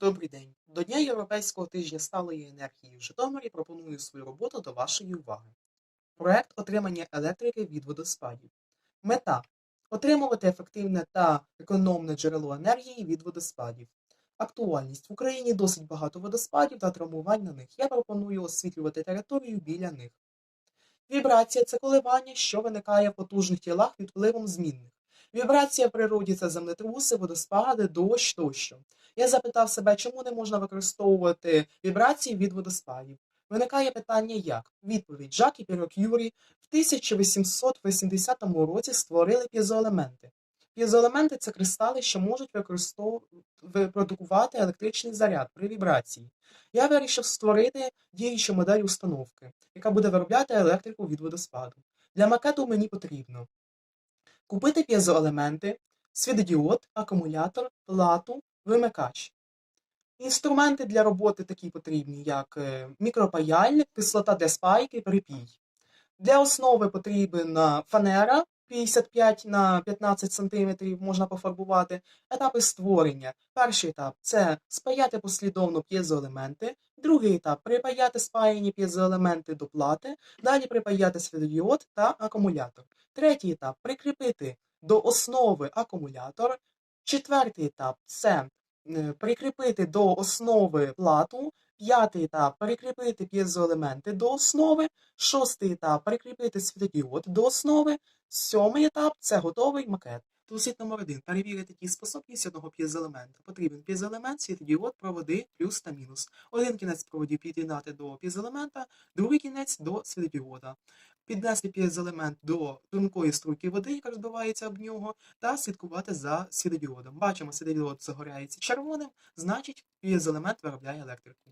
Добрий день. До Дня Європейського тижня сталої енергії в Житомирі пропоную свою роботу до вашої уваги. Проект отримання електрики від водоспадів. Мета отримувати ефективне та економне джерело енергії від водоспадів. Актуальність в Україні досить багато водоспадів та травмувань на них. Я пропоную освітлювати територію біля них. Вібрація це коливання, що виникає в потужних тілах під впливом змінних. Вібрація в природі це землетруси, водоспади, дощ тощо. Я запитав себе, чому не можна використовувати вібрації від водоспадів. Виникає питання як? Відповідь Жак і Пірок Юрі в 1880 році створили п'єзоелементи. П'єзоелементи це кристали, що можуть продукувати електричний заряд при вібрації. Я вирішив створити діючу модель установки, яка буде виробляти електрику від водоспаду. Для макету мені потрібно купити п'єзоелементи, світодіод, акумулятор, плату, вимикач. Інструменти для роботи такі потрібні, як е, мікропаяльник, кислота для спайки, припій. Для основи потрібна фанера 55 на 15 см можна пофарбувати. Етапи створення. Перший етап це спаяти послідовно п'єзоелементи. Другий етап припаяти спаяні п'єзоелементи до плати. Далі припаяти світодіод та акумулятор. Третій етап прикріпити до основи акумулятор. Четвертий етап це е, прикріпити до основи плату. П'ятий етап перекріпити п'єзоелементи до основи. Шостий етап перекріпити світодіод до основи. Сьомий етап це готовий макет. Дослід номер один. Перевірити ті способність одного п'єзоелемента. Потрібен п'єзоелемент, світодіод, проводи, плюс та мінус. Один кінець проводів під'єднати до п'єзоелемента, другий кінець до світодіода. Піднести п'єзоелемент до тонкої струйки води, яка розбивається об нього, та слідкувати за світодіодом. Бачимо, світодіод загоряється червоним, значить п'єзоелемент виробляє електрику.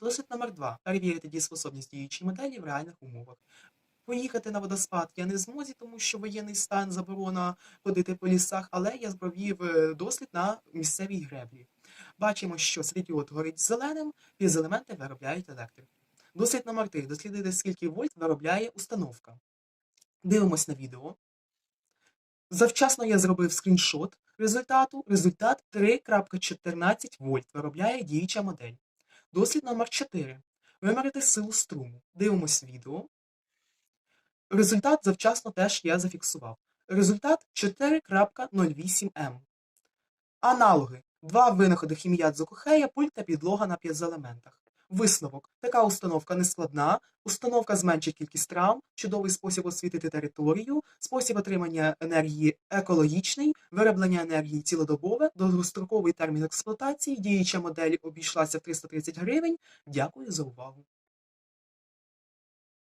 Дослід номер 2. Перевірити дієспособність діючої моделі в реальних умовах. Поїхати на водоспад я не в змозі, тому що воєнний стан заборона ходити по лісах, але я провів е, дослід на місцевій греблі. Бачимо, що світіод горить зеленим, п'єзоелементи виробляють електрику. Дослід номер 3. Дослідити, скільки вольт виробляє установка. Дивимось на відео. Завчасно я зробив скріншот результату. Результат 3.14 вольт виробляє діюча модель. Дослід номер 4. Вимірити силу струму. Дивимось відео. Результат завчасно теж я зафіксував. Результат 4.08 М. Аналоги. Два винаходи хіміят Зокухея, пульт та підлога на п'єзоелементах. Висновок. Така установка не складна. Установка зменшить кількість травм, чудовий спосіб освітити територію, спосіб отримання енергії екологічний, вироблення енергії цілодобове, довгостроковий термін експлуатації, діюча модель обійшлася в 330 гривень. Дякую за увагу.